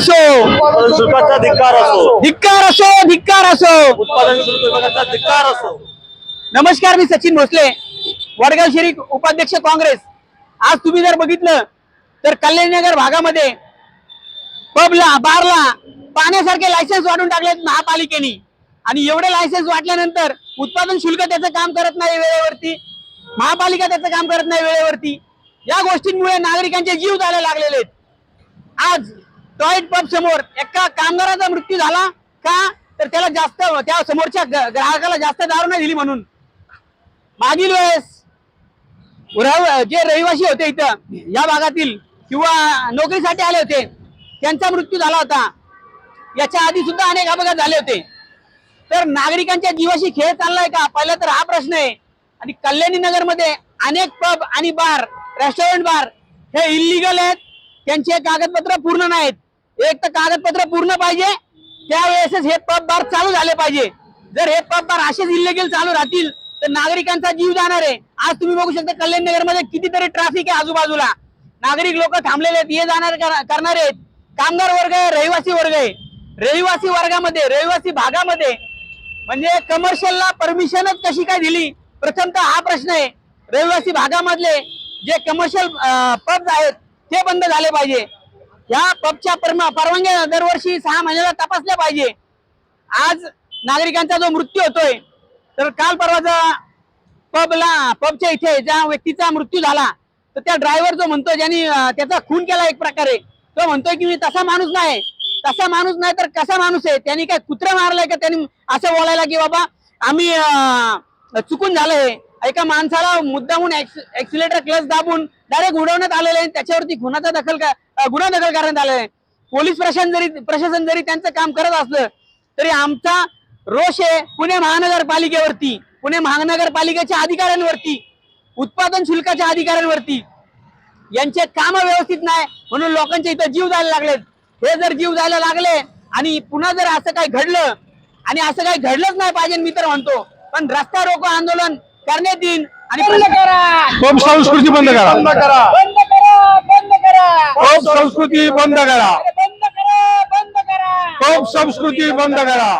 असो. शुल्काचा धिक्कार असो. धिक्कार असो धिक्कार असो. उत्पादन शुल्क विभागाचा धिक्कार असो. नमस्कार मी सचिन भोसले वडगाव शरीफ उपाध्यक्ष काँग्रेस. आज तुम्ही जर बघितलं तर कल्याणनगर भागामध्ये पबला बारला पाण्यासारखे लायसन्स वाढून टाकलेत महापालिकेने. आणि एवढे लायसन्स वाटल्यानंतर उत्पादन शुल्क त्याचं काम करत नाही वेळेवरती. महापालिका त्याचं काम करत नाही वेळेवरती. या गोष्टींमुळे नागरिकांचे जीव जायला लागलेले आहेत. आज टॉयलेट पब समोर. एका कामगाराचा मृत्यू झाला का? तर त्याला जास्त त्या समोरच्या ग्राहकाला जास्त दारू नाही दिली म्हणून. मागील वेळेस जे रहिवासी होते इथं या भागातील किंवा नोकरीसाठी आले होते त्यांचा मृत्यू झाला होता. याच्या आधी सुद्धा अनेक अपघात झाले होते. तर नागरिकांच्या जीवाशी खेळ चाललाय का? पहिला तर हा प्रश्न आहे. आणि कल्याणी नगरमध्ये अनेक पब आणि बार रेस्टॉरंट बार हे इलिगल आहेत. त्यांचे कागदपत्र पूर्ण नाहीत. एक तर कागदपत्र पूर्ण पाहिजे. त्यावेळेसच हे पब बार चालू झाले पाहिजे. जर हे पब बार असेच इलिगल चालू राहतील तर नागरिकांचा जीव जाणार आहे. आज तुम्ही बघू शकता कल्याण नगरमध्ये कितीतरी ट्रॅफिक आहे आजूबाजूला. नागरिक लोक थांबलेले आहेत ये जाणार करणार करणारे आहेत. कामगार वर्ग आहे रहिवासी वर्ग आहे. रहिवासी वर्गामध्ये रहिवासी भागामध्ये म्हणजे कमर्शियलला परमिशनच कशी काय दिली? प्रथमतः हा प्रश्न आहे. रहिवासी भागामधले जे कमर्शियल पब्स आहेत ते बंद झाले पाहिजे. या पबच्या परमा- परवानग्या दरवर्षी सहा महिन्याला तपासल्या पाहिजे. आज नागरिकांचा जो मृत्यू होतोय तर काल परवाचा पबला पबच्या इथे ज्या व्यक्तीचा मृत्यू झाला तर त्या ड्रायव्हर जो म्हणतो ज्यांनी त्याचा खून केला एक प्रकारे तो म्हणतोय की मी तसा माणूस नाही. तसा माणूस नाही तर कसा माणूस आहे? त्यांनी काय कुत्रा मारलाय का? त्यांनी असं बोलायला की बाबा आम्ही चुकून झालंय. एका माणसाला मुद्दामून एक्सिलेटर क्लच दाबून डायरेक्ट उडवण्यात आलेलं आहे. त्याच्यावरती गुन्हाचा दखल गुन्हा दखल करण्यात आलेला आहे. पोलीस प्रशासन जरी प्रशासन जरी त्यांचं काम करत असलं तरी आमचा रोष आहे पुणे महानगरपालिकेवरती पुणे महानगरपालिकेच्या अधिकाऱ्यांवरती उत्पादन शुल्काच्या अधिकाऱ्यांवरती. यांचे काम व्यवस्थित नाही म्हणून लोकांच्या इथं जीव जायला लागलेत. हे जर जीव जायला लागले आणि पुन्हा जर असं काही घडलं आणि असं काही घडलंच नाही पाहिजे मी तर म्हणतो. पण रस्ता रोको आंदोलन करण्यात येईल आणि पब संस्कृती बंद करा. बंद करा. बंद करा बंद करा. पब संस्कृती बंद करा. बंद करा बंद करा. पब संस्कृती बंद करा.